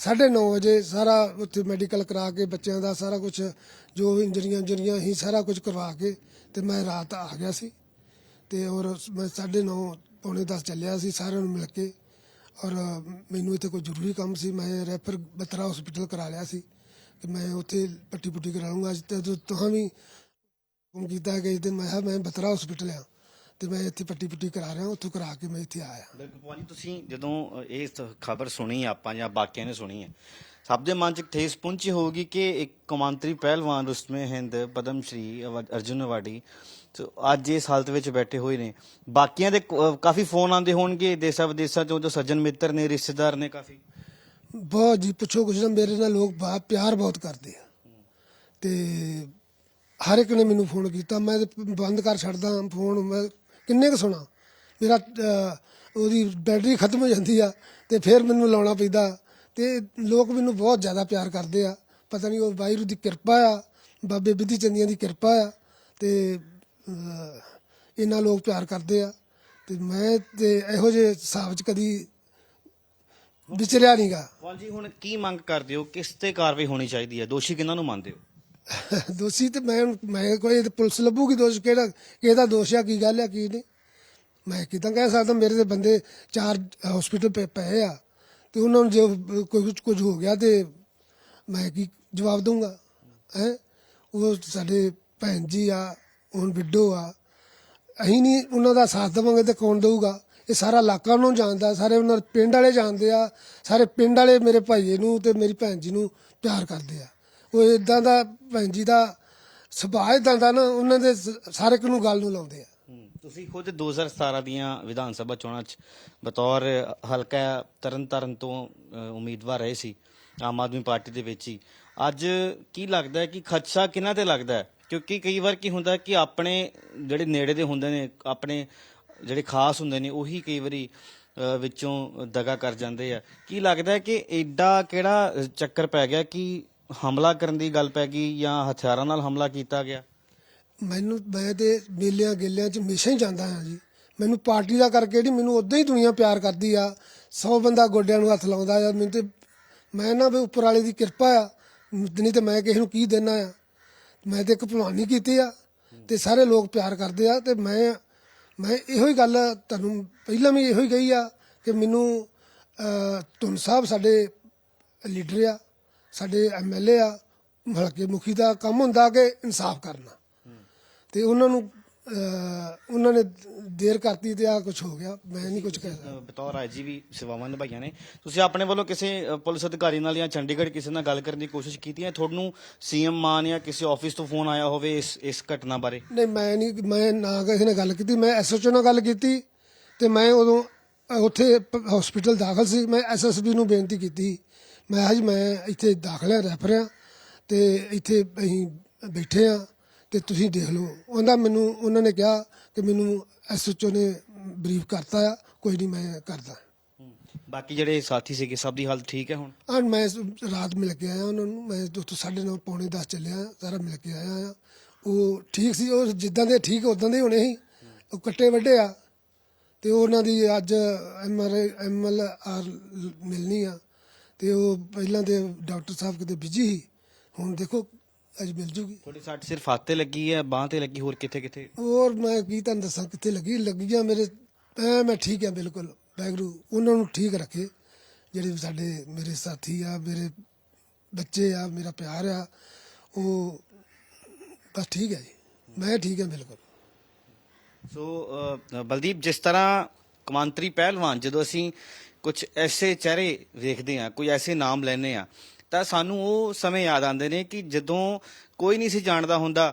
B: 9:30 ਵਜੇ ਸਾਰਾ ਉੱਥੇ ਮੈਡੀਕਲ ਕਰਾ ਕੇ ਬੱਚਿਆਂ ਦਾ ਸਾਰਾ ਕੁਝ ਜੋ ਵੀ ਇੰਜਰੀਆਂ ਇੰਜਰੀਆਂ ਹੀ ਸਾਰਾ ਕੁਝ ਕਰਵਾ ਕੇ ਤੇ ਮੈਂ ਰਾਤ ਆ ਗਿਆ ਸੀ। ਤੇ ਔਰ ਮੈਂ 9:30 ਪੌਣੇ 10 ਚੱਲਿਆ ਸੀ ਸਾਰਿਆਂ ਨੂੰ ਮਿਲ ਕੇ। ਔਰ ਮੈਨੂੰ ਇੱਥੇ ਕੋਈ ਜ਼ਰੂਰੀ ਕੰਮ ਸੀ, ਮੈਂ ਰੈਫਰ ਬਤਰਾ ਹਸਪੀਟਲ ਕਰਾ ਲਿਆ ਸੀ ਕਿ ਮੈਂ ਉੱਥੇ ਪੱਟੀ ਪੁੱਟੀ ਕਰਾ ਲੂੰਗਾ ਅੱਜ ਤੇ ਤੁਹਾਂ ਵੀ ਹੁਕਮ ਕੀਤਾ ਕਿ ਇਸ ਦਿਨ ਮੈਂ ਕਿਹਾ ਮੈਂ ਬਤਰਾ ਹਸਪੀਟਲ ਆ ਤੇ ਮੈਂ ਇੱਥੇ ਪੱਟੀ ਪੁੱਟੀ ਕਰਾ ਰਿਹਾ, ਉੱਥੋਂ ਕਰਾ ਕੇ ਮੈਂ ਇੱਥੇ ਆਇਆ।
A: ਬਿਲਕੁਲ ਭਾਜੀ ਤੁਸੀਂ ਜਦੋਂ ਇਹ ਖਬਰ ਸੁਣੀ ਆਪਾਂ ਜਾਂ ਬਾਕੀਆਂ ਨੇ ਸੁਣੀ ਹੈ ਸਭ ਦੇ ਮਨ 'ਚ ਇੱਕ ਠੇਸ ਪਹੁੰਚੀ ਹੋਊਗੀ ਕਿ ਇੱਕ ਕੌਮਾਂਤਰੀ ਪਹਿਲਵਾਨ ਰੁਸਮੇ ਹਿੰਦ ਪਦਮ ਸ਼੍ਰੀ ਅਰਜੁਨ ਅਵਾਰਡੀ ਸੋ ਅੱਜ ਇਸ ਹਾਲਤ ਵਿੱਚ ਬੈਠੇ ਹੋਏ ਨੇ ਬਾਕੀਆਂ ਦੇ ਕ- ਕਾਫੀ ਫੋਨ ਆਉਂਦੇ ਹੋਣਗੇ ਦੇਸ਼ਾਂ ਵਿਦੇਸ਼ਾਂ 'ਚੋਂ ਜੋ ਸੱਜਣ ਮਿੱਤਰ ਨੇ ਰਿਸ਼ਤੇਦਾਰ ਨੇ ਕਾਫੀ
B: ਬਹੁਤ ਜੀ ਪੁੱਛੋ ਕੁਛ ਨਾ ਮੇਰੇ ਨਾਲ ਲੋਕ ਬਾ ਪਿਆਰ ਬਹੁਤ ਕਰਦੇ ਆ ਤੇ ਹਰ ਇੱਕ ਨੇ ਮੈਨੂੰ ਫੋਨ ਕੀਤਾ ਮੈਂ ਬੰਦ ਕਰ ਛੱਡਦਾ ਫੋਨ ਮੈਂ ਕਿੰਨੇ ਕੁ ਸੁਣਾ ਮੇਰਾ ਉਹਦੀ ਬੈਟਰੀ ਖਤਮ ਹੋ ਜਾਂਦੀ ਆ ਤੇ ਫਿਰ ਮੈਨੂੰ ਲਾਉਣਾ ਪੈਂਦਾ ਤੇ ਲੋਕ ਮੈਨੂੰ ਬਹੁਤ ਜ਼ਿਆਦਾ ਪਿਆਰ ਕਰਦੇ ਆ। ਪਤਾ ਨਹੀਂ ਉਹ ਵਾਹਿਗੁਰੂ ਦੀ ਕਿਰਪਾ ਆ ਬਾਬੇ ਬਿੱਧੀ ਚੰਦੀਆਂ ਦੀ ਕਿਰਪਾ ਆ ਤੇ ਇਹਨਾਂ ਲੋਕ ਪਿਆਰ ਕਰਦੇ ਆ। ਤੇ ਮੈਂ ਤੇ ਇਹੋ ਜਿਹੇ ਹਿਸਾਬ 'ਚ ਕਦੀ ਵਿਚਰਿਆ ਨਹੀਂਗਾ
A: ਜੀ ਹੁਣ ਕੀ ਮੰਗ ਕਰਦੇ ਹੋ? ਕਿਸ ਤੇ ਕਾਰਵਾਈ ਹੋਣੀ ਚਾਹੀਦੀ ਹੈ? ਦੋਸ਼ੀ ਕਿਹਨਾਂ ਨੂੰ ਮੰਨਦੇ ਹੋ?
B: ਦੋਸ਼ੀ ਤੇ ਮੈਂ ਮੈਂ ਕੋਈ ਪੁਲਿਸ ਲੱਭੂਗੀ ਦੋਸ਼ ਕਿਹੜਾ ਕਿਹਦਾ ਦੋਸ਼ ਆ ਕੀ ਗੱਲ ਆ ਕੀ ਨਹੀਂ? ਮੈਂ ਕਿਦਾਂ ਕਹਿ ਸਕਦਾ ਮੇਰੇ ਦੇ ਬੰਦੇ ਚਾਰ ਹਸਪੀਟਲ ਪਏ ਆ। ਤੇ ਉਹਨਾਂ ਨੂੰ ਜੇ ਕੋਈ ਕੁਝ ਕੁਝ ਹੋ ਗਿਆ ਤੇ ਮੈਂ ਕੀ ਜਵਾਬ ਦਊਂਗਾ? ਹੈ? ਉਹ ਸਾਡੇ ਭੈਣ ਜੀ ਆ, ਹੁਣ ਵਿਡੋ ਆ। ਅਸੀਂ ਨਹੀਂ ਉਹਨਾਂ ਦਾ ਸਾਥ ਦੇਵਾਂਗੇ ਤੇ ਕੌਣ ਦੇਊਗਾ? ਇਹ ਸਾਰਾ ਇਲਾਕਾ ਉਹਨਾਂ ਨੂੰ ਜਾਣਦਾ, ਸਾਰੇ ਉਹਨਾਂ ਪਿੰਡ ਵਾਲੇ ਜਾਣਦੇ ਆ, ਸਾਰੇ ਪਿੰਡ ਵਾਲੇ ਮੇਰੇ ਭਾਈਏ ਨੂੰ ਤੇ ਮੇਰੀ ਭੈਣ ਜੀ ਨੂੰ ਪਿਆਰ ਕਰਦੇ ਆ। ਉਹ ਇਦਾਂ ਦਾ ਭੈਣ ਜੀ ਦਾ ਸੁਭਾਅ ਇਦਾਂ ਦਾ ਨਾ, ਉਹਨਾਂ ਦੇ ਸ- ਸਾਰੇ ਨੂੰ ਗੱਲ ਨੂੰ ਲਾਉਂਦੇ ਆ।
A: ਤੁਸੀਂ ਖੁਦ 2017 ਦੀਆਂ ਵਿਧਾਨ ਸਭਾ ਚੋਣਾਂ 'ਚ ਬਤੌਰ ਹਲਕਾ ਤਰਨਤਾਰਨ ਤੋਂ ਅ, ਉਮੀਦਵਾਰ ਰਹੇ ਸੀ ਆਮ ਆਦਮੀ ਪਾਰਟੀ ਦੇ ਵਿੱਚ ਹੀ। ਅੱਜ ਕੀ ਲੱਗਦਾ ਹੈ ਕਿ ਖਦਸ਼ਾ ਕਿਹਨਾਂ ਤੇ ਲੱਗਦਾ ਹੈ? ਕਿਉਂਕਿ ਕਈ ਵਾਰ ਕੀ ਹੁੰਦਾ ਕਿ ਆਪਣੇ ਜਿਹੜੇ ਨੇੜੇ ਦੇ ਹੁੰਦੇ ਨੇ ਆਪਣੇ ਜਿਹੜੇ ਖਾਸ ਹੁੰਦੇ ਨੇ ਉਹੀ ਕਈ ਵਾਰੀ ਅ, ਵਿੱਚੋਂ ਦਗਾ ਕਰ ਜਾਂਦੇ ਆ। ਕੀ ਲੱਗਦਾ ਹੈ ਕਿ ਐਡਾ ਕਿਹੜਾ ਚੱਕਰ ਪੈ ਗਿਆ ਕਿ ਹਮਲਾ ਕਰਨ ਦੀ ਗੱਲ ਪੈ ਗਈ ਜਾਂ ਹਥਿਆਰਾਂ ਨਾਲ ਹਮਲਾ ਕੀਤਾ ਗਿਆ?
B: ਮੈਨੂੰ ਮੈਂ ਤੇ ਮੇਲਿਆਂ ਗੇਲਿਆਂ 'ਚ ਹਮੇਸ਼ਾ ਹੀ ਜਾਂਦਾ ਹਾਂ ਜੀ। ਮੈਨੂੰ ਪਾਰਟੀ ਦਾ ਕਰਕੇ ਨਹੀਂ ਮੈਨੂੰ ਉਦਾਂ ਹੀ ਦੁਨੀਆ ਪਿਆਰ ਕਰਦੀ ਆ। 100 ਬੰਦਾ ਗੋਡਿਆਂ ਨੂੰ ਹੱਥ ਲਾਉਂਦਾ ਆ। ਮੈਨੂੰ ਤੇ ਮੈਂ ਨਾ ਵੀ ਉੱਪਰ ਵਾਲੇ ਦੀ ਕਿਰਪਾ ਆ। ਨਹੀਂ ਤੇ ਮੈਂ ਕਿਸੇ ਨੂੰ ਕੀ ਦੇਣਾ ਆ। ਮੈਂ ਤੇ ਇੱਕ ਭਲਵਾਨੀ ਕੀਤੀ ਆ ਤੇ ਸਾਰੇ ਲੋਕ ਪਿਆਰ ਕਰਦੇ ਆ ਤੇ ਮੈਂ ਮੈਂ ਇਹੋ ਹੀ ਗੱਲ ਤੁਹਾਨੂੰ ਪਹਿਲਾਂ ਵੀ ਇਹੋ ਹੀ ਕਹੀ ਆ ਕਿ ਮੈਨੂੰ ਅਹ, ਧੁੰਨ ਸਾਹਿਬ ਸਾਡੇ ਲੀਡਰ ਆ ਸਾਡੇ ਐਮਐਲਏ ਆ ਹਲਕੇ ਮੁਖੀ ਦਾ ਕੰਮ ਹੁੰਦਾ ਕਿ ਇਨਸਾਫ ਕਰਨਾ। ਤੇ ਉਹਨਾਂ ਨੂੰ ਉਹਨਾਂ ਨੇ ਦੇਰ ਕਰਤੀ ਤੇ ਆ ਕੁਝ ਹੋ ਗਿਆ। ਮੈਂ ਨਹੀਂ ਕੁਝ ਕਹਿ ਸਕਦਾ।
A: ਬਤੌਰ ਆਈਜੀ ਵੀ ਸੇਵਾਵਾਂ ਨਿਭਾਈਆਂ ਨੇ। ਤੁਸੀਂ ਆਪਣੇ ਵੱਲੋਂ ਕਿਸੇ ਪੁਲਿਸ ਅਧਿਕਾਰੀ ਨਾਲ ਜਾਂ ਚੰਡੀਗੜ੍ਹ ਕਿਸੇ ਨਾਲ ਗੱਲ ਕਰਨ ਦੀ ਕੋਸ਼ਿਸ਼ ਕੀਤੀ ਹੈ? ਤੁਹਾਨੂੰ ਸੀਐਮ ਮਾਨ ਜਾਂ ਕਿਸੇ ਆਫਿਸ ਤੋਂ ਫੋਨ ਆਇਆ ਹੋਵੇ ਇਸ ਇਸ ਘਟਨਾ ਬਾਰੇ?
B: ਨਹੀਂ ਮੈਂ ਨਹੀਂ ਮੈਂ ਨਾ ਕਿਸੇ ਨੇ ਗੱਲ ਕੀਤੀ। ਮੈਂ ਐਸਐਚਓ ਨਾਲ ਗੱਲ ਕੀਤੀ ਤੇ ਮੈਂ ਉਦੋਂ ਉੱਥੇ ਹਸਪੀਟਲ ਦਾਖਲ ਸੀ। ਮੈਂ ਐਸਐਸਪੀ ਨੂੰ ਬੇਨਤੀ ਕੀਤੀ। ਮੈਂ ਕਿਹਾ ਜੀ ਮੈਂ ਇੱਥੇ ਦਾਖਲ ਹਾਂ ਰੈਫਰ ਹਾਂ ਤੇ ਇੱਥੇ ਅਸੀਂ ਬੈਠੇ ਆ ਤੇ ਤੁਸੀਂ ਦੇਖ ਲਓ। ਉਹਦਾ ਮੈਨੂੰ ਉਹਨਾਂ ਨੇ ਕਿਹਾ ਕਿ ਮੈਨੂੰ ਐਸਐਚਓ ਨੇ ਬਰੀਫ ਕਰਤਾ ਆ ਕੋਈ ਨਹੀਂ ਮੈਂ ਕਰਦਾ।
A: ਬਾਕੀ ਜਿਹੜੇ ਸਾਥੀ ਸੀਗੇ ਸਭ ਦੀ ਹਾਲਤ ਠੀਕ ਹੈ ਹੁਣ?
B: ਹਾਂ ਮੈਂ ਰਾਤ ਮਿਲ ਕੇ ਆਇਆ ਉਹਨਾਂ ਨੂੰ। ਮੈਂ ਸਾਢੇ ਨੌ ਪੌਣੇ 10 ਚੱਲਿਆ ਸਾਰਾ ਮਿਲ ਕੇ ਆਇਆ ਆ। ਉਹ ਠੀਕ ਸੀ ਉਹ ਜਿੱਦਾਂ ਦੇ ਠੀਕ ਉਦਾਂ ਦੇ ਹੋਣੇ ਸੀ। ਉਹ ਕੱਟੇ ਵੱਡੇ ਆ। ਤੇ ਉਹਨਾਂ ਦੀ ਅੱਜ M R M L R ਮਿਲਣੀ ਆ। ਤੇ ਉਹ ਪਹਿਲਾਂ ਦੇ ਡਾਕਟਰ ਸਾਹਿਬ ਕਿਤੇ ਬਿਜ਼ੀ ਸੀ। ਹੁਣ ਦੇਖੋ ਅੱਜ ਮਿਲ ਜੂਗੀ।
A: ਤੁਹਾਡੀ ਸੱਟ ਸਿਰਫ ਹੱਥ ਤੇ ਲੱਗੀ ਹੈ ਬਾਹ ਤੇ ਲੱਗੀ ਹੋਰ ਕਿੱਥੇ ਕਿੱਥੇ?
B: ਹੋਰ ਮੈਂ ਕੀ ਤੁਹਾਨੂੰ ਦੱਸਾਂ ਕਿੱਥੇ ਲੱਗੀ? ਲੱਗੀਆਂ ਮੇਰੇ ਐ ਮੈਂ ਠੀਕ ਆ ਬਿਲਕੁਲ ਵਾਹਿਗੁਰੂ ਉਹਨਾਂ ਨੂੰ ਠੀਕ ਰੱਖੇ ਜਿਹੜੇ ਸਾਡੇ ਮੇਰੇ ਸਾਥੀ ਆ ਮੇਰੇ ਬੱਚੇ ਆ ਮੇਰਾ ਪਿਆਰ ਆ ਉਹ ਬਸ ਠੀਕ ਹੈ ਜੀ ਮੈਂ ਠੀਕ ਹਾਂ ਬਿਲਕੁਲ।
A: ਸੋ ਅ, ਬਲਦੀਪ ਜਿਸ ਤਰ੍ਹਾਂ ਕਮਾਂਤਰੀ ਪਹਿਲਵਾਨ ਜਦੋਂ ਅਸੀਂ ਕੁਝ ਐਸੇ ਚਿਹਰੇ ਵੇਖਦੇ ਆ ਕੋਈ ਐਸੇ ਨਾਮ ਲੈਨੇ ਆ ਤਾਂ ਸਾਨੂੰ ਉਹ ਸਮੇਂ ਯਾਦ ਆਉਂਦੇ ਨੇ ਕਿ ਜਦੋਂ ਕੋਈ ਨਹੀਂ ਸੀ ਜਾਣਦਾ ਹੁੰਦਾ,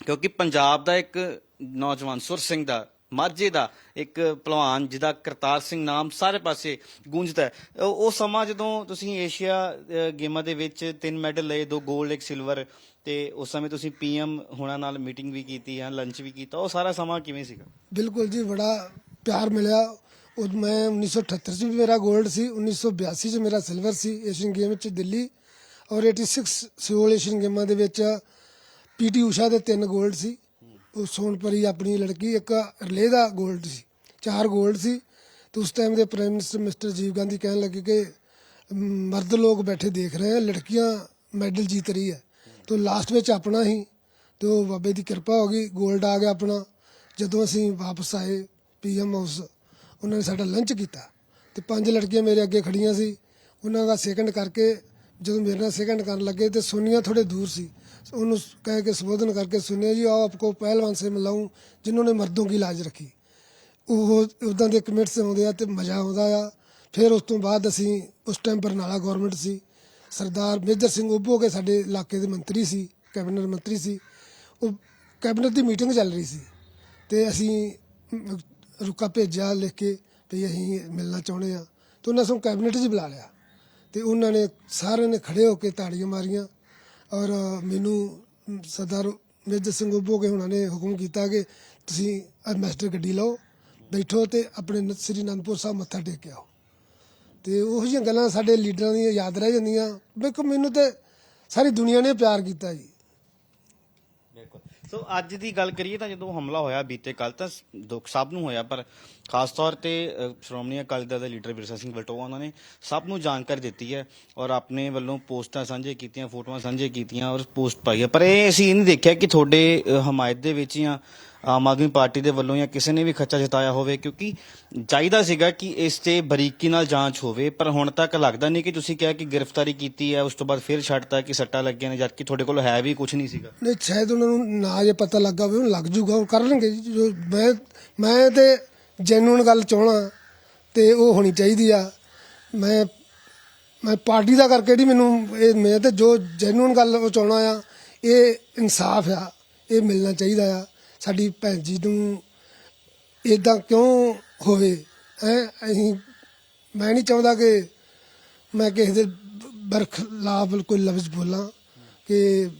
A: ਕਿਉਂਕਿ ਪੰਜਾਬ ਦਾ ਇੱਕ ਨੌਜਵਾਨ ਸੁਰ ਸਿੰਘ ਦਾ, ਮਾਝੇ ਦਾ ਇੱਕ ਪਹਿਲਵਾਨ ਜਿਹਦਾ ਕਰਤਾਰ ਸਿੰਘ ਨਾਮ ਸਾਰੇ ਪਾਸੇ ਗੂੰਜਦਾ ਹੈ। ਉਹ ਸਮਾਂ ਜਦੋਂ ਤੁਸੀਂ ਏਸ਼ੀਆ ਗੇਮਾਂ ਦੇ ਵਿੱਚ ਤਿੰਨ ਮੈਡਲ ਲਏ, ਦੋ 골ਡ ਇੱਕ ਸਿਲਵਰ ਤੇ ਉਸ ਸਮੇਂ ਤੁਸੀਂ ਪੀਐਮ ਹੋਣਾ ਨਾਲ ਮੀਟਿੰਗ ਵੀ ਕੀਤੀ ਹੈ ਲੰਚ ਵੀ ਕੀਤਾ, ਉਹ ਸਾਰਾ ਸਮਾਂ ਕਿਵੇਂ ਸੀਗਾ?
B: ਬਿਲਕੁਲ ਜੀ, ਬੜਾ ਪਿਆਰ ਮਿਲਿਆ। ਉਹ ਮੈਂ 1978 ਚ ਵੀ ਮੇਰਾ 골ਡ ਸੀ 1982 ਚ ਮੇਰਾ ਸਿਲਵਰ ਸੀ ਏਸ਼ੀਅਨ ਗੇਮ ਵਿੱਚ ਦਿੱਲੀ ਔਰ 86 ਸਿਓਲ ਏਸ਼ੀਅਨ ਗੇਮਾਂ ਦੇ ਵਿੱਚ ਪੀਟੀ ਊਸ਼ਾ ਦੇ ਤਿੰਨ 골ਡ ਸੀ। ਉਹ ਸੋਨ ਪਰੀ ਆਪਣੀ ਲੜਕੀ ਇੱਕ ਰਿਲੇ ਦਾ 골ਡ ਸੀ, ਚਾਰ 골ਡ ਸੀ। ਤੇ ਉਸ ਟਾਈਮ ਦੇ ਪ੍ਰਾਈਮ ਮਿਨਿਸਟਰ ਮਿਸਟਰ ਜੀਵ ਗਾਂਧੀ ਕਹਿਣ ਲੱਗੇ ਕਿ ਮਰਦ ਲੋਕ ਬੈਠੇ ਦੇਖ ਰਹੇ ਹਨ ਲੜਕੀਆਂ ਮੈਡਲ ਜਿੱਤ ਰਹੀ ਹੈ। ਤੋਂ ਲਾਸਟ ਵਿੱਚ ਆਪਣਾ ਹੀ ਤੇ ਉਹ ਬਾਬੇ ਦੀ ਕਿਰਪਾ ਹੋ ਗਈ 골ਡ ਆ ਗਿਆ ਆਪਣਾ। ਜਦੋਂ ਅਸੀਂ ਵਾਪਸ ਆਏ ਪੀਐਮ ਹਾਊਸ ਉਹਨਾਂ ਨੇ ਸਾਡਾ ਲੰਚ ਕੀਤਾ ਤੇ ਪੰਜ ਲੜਕੀਆਂ ਮੇਰੇ ਅੱਗੇ ਖੜੀਆਂ ਸੀ। ਉਹਨਾਂ ਦਾ ਸੈਕੰਡ ਕਰਕੇ ਜਦੋਂ ਮੇਰੇ ਨਾਲ ਸੈਕੰਡ ਕਰਨ ਲੱਗੇ ਤੇ ਸੋਨੀਆ ਥੋੜੇ ਦੂਰ ਸੀ। ਉਹਨੂੰ ਕਹਿ ਕੇ ਸੰਬੋਧਨ ਕਰਕੇ ਸੁਨਿਆ ਜੀ, ਆਓ ਆਪਕੋ ਪਹਿਲਵਾਨ ਸੇ ਮਿਲਾਉਂ ਜਿਨ੍ਹਾਂ ਨੇ ਮਰਦੋਂ ਕੀ ਲਾਜ ਰੱਖੀ। ਉਹ ਉਦਾਂ ਦੇ ਕਮੈਂਟਸ ਆਉਂਦੇ ਆ ਤੇ ਮਜ਼ਾ ਆਉਂਦਾ ਆ। ਫਿਰ ਉਸ ਤੋਂ ਬਾਅਦ ਅਸੀਂ ਉਸ ਟਾਈਮ ਬਰਨਾਲਾ ਗਵਰਨਮੈਂਟ ਸੀ। ਸਰਦਾਰ ਮੇਜਰ ਸਿੰਘ ਉਬੋ ਕੇ ਸਾਡੇ ਇਲਾਕੇ ਦੇ ਮੰਤਰੀ ਸੀ, ਕੈਬਨਿਟ ਮੰਤਰੀ ਸੀ। ਉਹ ਕੈਬਨਿਟ ਦੀ ਮੀਟਿੰਗ ਚੱਲ ਰਹੀ ਸੀ। ਤੇ ਅਸੀਂ ਰੁਕਾ ਭੇਜਿਆ ਲਿਖ ਕੇ ਵੀ ਅਸੀਂ ਮਿਲਣਾ ਚਾਹੁੰਦੇ ਆ ਤੇ ਉਹਨਾਂ ਸਾਨੂੰ ਕੈਬਨਿਟ 'ਚ ਬੁਲਾ ਲਿਆ। ਤੇ ਉਹਨਾਂ ਨੇ ਸਾਰਿਆਂ ਨੇ ਖੜੇ ਹੋ ਕੇ ਤਾੜੀਆਂ ਮਾਰੀਆਂ ਔਰ ਮੈਨੂੰ ਸਰਦਾਰ ਮੇਜਰ ਸਿੰਘ ਉੱਭੋ ਕੇ ਉਹਨਾਂ ਨੇ ਹੁਕਮ ਕੀਤਾ ਕਿ ਤੁਸੀਂ ਮਾਸਟਰ ਗੱਡੀ ਲਓ, ਬੈਠੋ ਤੇ ਆਪਣੇ ਸ੍ਰੀ ਅਨੰਦਪੁਰ ਸਾਹਿਬ ਮੱਥਾ ਟੇਕ ਕੇ ਆਓ। ਤੇ ਉਹੋ ਜਿਹੀਆਂ ਗੱਲਾਂ ਸਾਡੇ ਲੀਡਰਾਂ ਦੀਆਂ ਯਾਦ ਰਹਿ ਜਾਂਦੀਆਂ। ਵੇਖੋ ਮੈਨੂੰ ਤੇ ਸਾਰੀ ਦੁਨੀਆ ਨੇ ਪਿਆਰ ਕੀਤਾ ਜੀ।
A: ਸੋ ਅੱਜ ਦੀ ਗੱਲ ਕਰੀਏ ਤਾਂ ਜਦੋਂ ਹਮਲਾ ਹੋਇਆ, ਬੀਤੇ ਕੱਲ ਤਾਂ ਦੁੱਖ ਸਭ ਨੂੰ ਹੋਇਆ, ਪਰ ਖਾਸ ਤੌਰ ਤੇ ਸ਼੍ਰੋਮਣੀ ਅਕਾਲੀ ਦਲ ਦੇ ਲੀਡਰ ਵਿਰਸਾ ਸਿੰਘ ਬਲਟੋਆ, ਉਹਨਾਂ ਨੇ ਸਭ ਨੂੰ ਜਾਣਕਾਰੀ ਦਿੱਤੀ ਹੈ ਔਰ ਆਪਣੇ ਵੱਲੋਂ ਪੋਸਟਾਂ ਸਾਂਝੇ ਕੀਤੀਆਂ, ਫੋਟੋਆਂ ਸਾਂਝੇ ਕੀਤੀਆਂ ਔਰ ਪੋਸਟ ਪਾਈ ਹੈ। ਪਰ ਇਹ ਅਸੀਂ ਇਹ ਨਹੀਂ ਦੇਖਿਆ ਕਿ ਤੁਹਾਡੇ ਹਮਾਇਤ ਦੇ ਵਿੱਚ ਜਾਂ ਆਮ ਆਦਮੀ ਪਾਰਟੀ ਦੇ ਵੱਲੋਂ ਜਾਂ ਕਿਸੇ ਨੇ ਵੀ ਖੱਚਾ ਜਤਾਇਆ ਹੋਵੇ ਕਿਉਂਕਿ ਚਾਹੀਦਾ ਸੀਗਾ ਕਿ ਇਸ ਤੇ ਬਰੀਕੀ ਨਾਲ ਜਾਂਚ ਹੋਵੇ ਪਰ ਹੁਣ ਤੱਕ ਲੱਗਦਾ ਨਹੀਂ ਕਿ ਤੁਸੀਂ ਕਿਹਾ ਕਿ ਗ੍ਰਿਫਤਾਰੀ ਕੀਤੀ ਹੈ ਉਸ ਤੋਂ ਬਾਅਦ ਫਿਰ ਛੱਡਤਾ ਕਿ ਸੱਟਾਂ ਲੱਗੀਆਂ ਨੇ ਜਦਕਿ ਤੁਹਾਡੇ ਕੋਲ ਹੈ ਵੀ ਕੁਝ ਨਹੀਂ ਸੀਗਾ।
B: ਨਹੀਂ ਸ਼ਾਇਦ ਉਹਨਾਂ ਨੂੰ ਨਾ ਜੇ ਪਤਾ ਲੱਗਾ ਹੋਵੇ ਉਹਨੂੰ ਲੱਗ ਜੂਗਾ ਉਹ ਕਰਨਗੇ ਜੀ, ਜੋ ਮੈਂ ਮੈਂ ਤੇ ਜੈਨੂਨ ਗੱਲ ਚਾਹਣਾ ਤੇ ਉਹ ਹੋਣੀ ਚਾਹੀਦੀ ਆ। ਮੈਂ ਮੈਂ ਪਾਰਟੀ ਦਾ ਕਰਕੇ ਨਹੀਂ ਮੈਨੂੰ ਇਹ ਮੈਂ ਤੇ ਜੋ ਜੈਨੂਨ ਗੱਲ ਉਹ ਚਾਹਣਾ ਆ ਇਹ ਇਨਸਾਫ ਆ ਇਹ ਮਿਲਣਾ ਚਾਹੀਦਾ ਆ। ਸਾਡੀ ਭੈਣ ਜੀ ਨੂੰ ਇਦਾਂ ਕਿਉਂ ਹੋਵੇ? ਹੈ? ਅਸੀਂ, ਮੈਂ ਨਹੀਂ ਚਾਹੁੰਦਾ ਕਿ ਮੈਂ ਕਿਸੇ ਦੇ ਬਰਖਲਾਫ ਕੋਈ ਲਫ਼ਜ਼ ਬੋਲਾਂ ਕਿ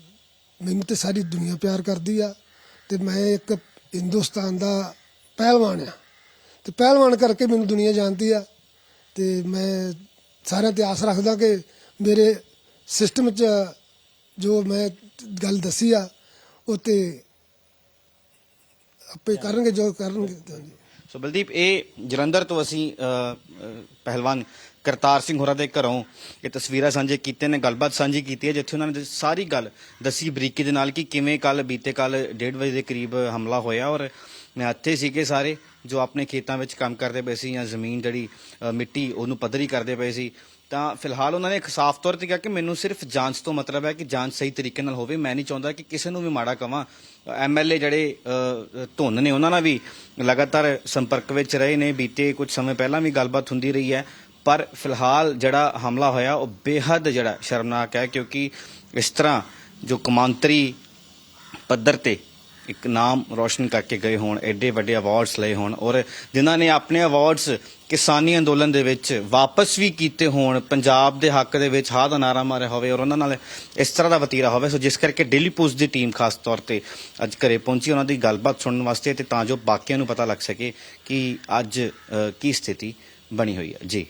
B: ਮੈਨੂੰ ਤੇ ਸਾਰੀ ਦੁਨੀਆ ਪਿਆਰ ਕਰਦੀ ਆ ਤੇ ਮੈਂ ਇੱਕ ਹਿੰਦੁਸਤਾਨ ਦਾ ਪਹਿਲਵਾਨ ਆ। ਤੇ ਪਹਿਲਵਾਨ ਕਰਕੇ ਮੈਨੂੰ ਦੁਨੀਆ ਜਾਣਦੀ ਆ ਤੇ ਮੈਂ ਸਾਰਿਆਂ ਤੇ ਆਸ ਰੱਖਦਾ ਕਿ ਮੇਰੇ ਸਿਸਟਮ 'ਚ ਜੋ ਮੈਂ ਗੱਲ ਦੱਸੀ ਆ, ਉਹ ਤੇ ਆਪੇ ਕਰਨਗੇ, ਜੋ ਕਰਨਗੇ
A: ਸੋ ਬਲਦੀਪ, ਇਹ ਜਲੰਧਰ ਤੋਂ ਅਸੀਂ ਪਹਿਲਵਾਨ ਕਰਤਾਰ ਸਿੰਘ ਹੋਰਾਂ ਦੇ ਘਰੋਂ ਇਹ ਤਸਵੀਰਾਂ ਸਾਂਝੇ ਕੀਤੇ ਨੇ, ਗੱਲਬਾਤ ਸਾਂਝੀ ਕੀਤੀ ਹੈ, ਜਿੱਥੇ ਉਹਨਾਂ ਨੇ ਸਾਰੀ ਗੱਲ ਦੱਸੀ ਬਰੀਕੀ ਦੇ ਨਾਲ ਕਿ ਕਿਵੇਂ ਕੱਲ ਬੀਤੇ ਕੱਲ 1:30 ਵਜੇ ਦੇ ਕਰੀਬ ਹਮਲਾ ਹੋਇਆ ਔਰ ਇੱਥੇ ਸੀਗੇ ਸਾਰੇ ਜੋ ਆਪਣੇ ਖੇਤਾਂ ਵਿੱਚ ਕੰਮ ਕਰਦੇ ਪਏ ਸੀ ਜਾਂ ਜ਼ਮੀਨ ਜਿਹੜੀ ਮਿੱਟੀ ਉਹਨੂੰ ਪੱਧਰੀ ਕਰਦੇ ਪਏ ਸੀ। ਤਾਂ ਫਿਲਹਾਲ ਉਹਨਾਂ ਨੇ ਇੱਕ ਸਾਫ਼ ਤੌਰ ਤੇ ਕਿਹਾ ਕਿ ਮੈਨੂੰ ਸਿਰਫ ਜਾਂਚ ਤੋਂ ਮਤਲਬ ਹੈ ਕਿ ਜਾਂਚ ਸਹੀ ਤਰੀਕੇ ਨਾਲ ਹੋਵੇ। ਮੈਂ ਨਹੀਂ ਚਾਹੁੰਦਾ ਕਿ ਕਿਸੇ ਨੂੰ ਵੀ ਮਾੜਾ ਕਵਾਂ। ਐਮਐਲਏ ਜਿਹੜੇ ਅ, ਧੁੰਨ ਨੇ ਉਹਨਾਂ ਨਾਲ ਵੀ ਲਗਾਤਾਰ ਸੰਪਰਕ ਵਿੱਚ ਰਹੇ ਨੇ। ਬੀਤੇ ਕੁਝ ਸਮੇਂ ਪਹਿਲਾਂ ਵੀ ਗੱਲਬਾਤ ਹੁੰਦੀ ਰਹੀ ਹੈ। ਪਰ ਫਿਲਹਾਲ ਜਿਹੜਾ ਹਮਲਾ ਹੋਇਆ ਉਹ ਬੇਹੱਦ ਜਿਹੜਾ ਸ਼ਰਮਨਾਕ ਹੈ ਕਿਉਂਕਿ ਇਸ ਤਰ੍ਹਾਂ ਜੋ ਕਮਾਂਤਰੀ ਪੱਧਰ ਤੇ ਇੱਕ ਨਾਮ ਰੋਸ਼ਨ ਕਰਕੇ ਗਏ ਹੋਣ ਐਡੇ ਵੱਡੇ ਅਵਾਰਡਸ ਲਏ ਹੋਣ ਔਰ ਜਿਨ੍ਹਾਂ ਨੇ ਆਪਣੇ ਅਵਾਰਡਸ ਕਿਸਾਨੀ ਅੰਦੋਲਨ ਦੇ ਵਿੱਚ ਵਾਪਸ ਵੀ ਕੀਤੇ ਹੋਣ, ਪੰਜਾਬ ਦੇ ਹੱਕ ਦੇ ਵਿੱਚ ਹਾਂ ਦਾ ਨਾਰਾ ਮਾਰਿਆ ਹੋਵੇ ਔਰ ਉਹਨਾਂ ਨਾਲ ਇਸ ਤਰ੍ਹਾਂ ਦਾ ਵਤੀਰਾ ਹੋਵੇ। ਸੋ ਜਿਸ ਕਰਕੇ ਡੇਲੀ ਪੋਸਟ ਦੀ ਟੀਮ ਖਾਸ ਤੌਰ ਤੇ ਅੱਜ ਘਰੇ ਪਹੁੰਚੀ, ਉਹਨਾਂ ਦੀ ਗੱਲਬਾਤ ਸੁਣਨ ਵਾਸਤੇ ਤੇ ਤਾਂ ਜੋ ਬਾਕੀਆਂ ਨੂੰ ਪਤਾ ਲੱਗ ਸਕੇ ਕਿ ਅੱਜ ਕੀ ਸਥਿਤੀ ਬਣੀ ਹੋਈ ਹੈ। ਜੀ।